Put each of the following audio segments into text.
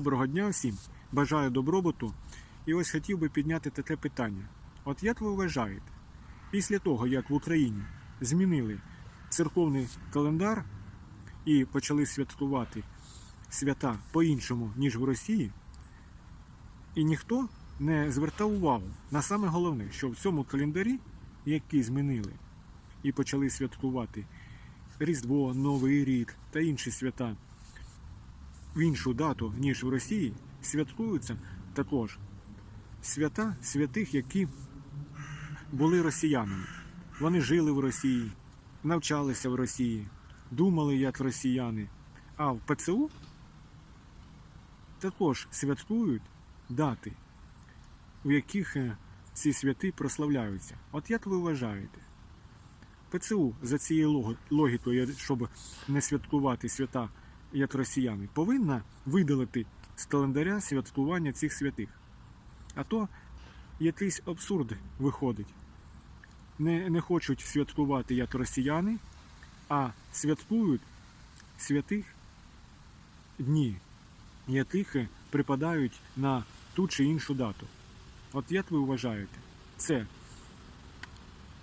Доброго дня всім. Бажаю добробуту. І ось хотів би підняти таке питання. От як ви вважаєте, після того, як в Україні змінили церковний календар і почали святкувати свята по-іншому, ніж в Росії, і ніхто не звертав увагу на саме головне, що в цьому календарі, який змінили і почали святкувати Різдво, Новий рік та інші свята в іншу дату, ніж в Росії, святкуються також свята святих, які були росіянами. Вони жили в Росії, навчалися в Росії, думали як росіяни. А в ПЦУ також святкують дати, у яких е, ці святи прославляються. От як ви вважаєте? ПЦУ за цією логікою, щоб не святкувати свята як росіяни, повинна видалити з календаря святкування цих святих. А то якийсь абсурд виходить. Не, не хочуть святкувати як росіяни, а святкують святих дні, яких припадають на ту чи іншу дату. От як ви вважаєте, це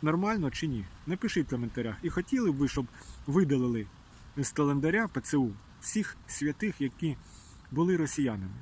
нормально чи ні? Напишіть в коментарях. І хотіли б ви, щоб видалили з календаря ПЦУ всіх святих, які були росіянами.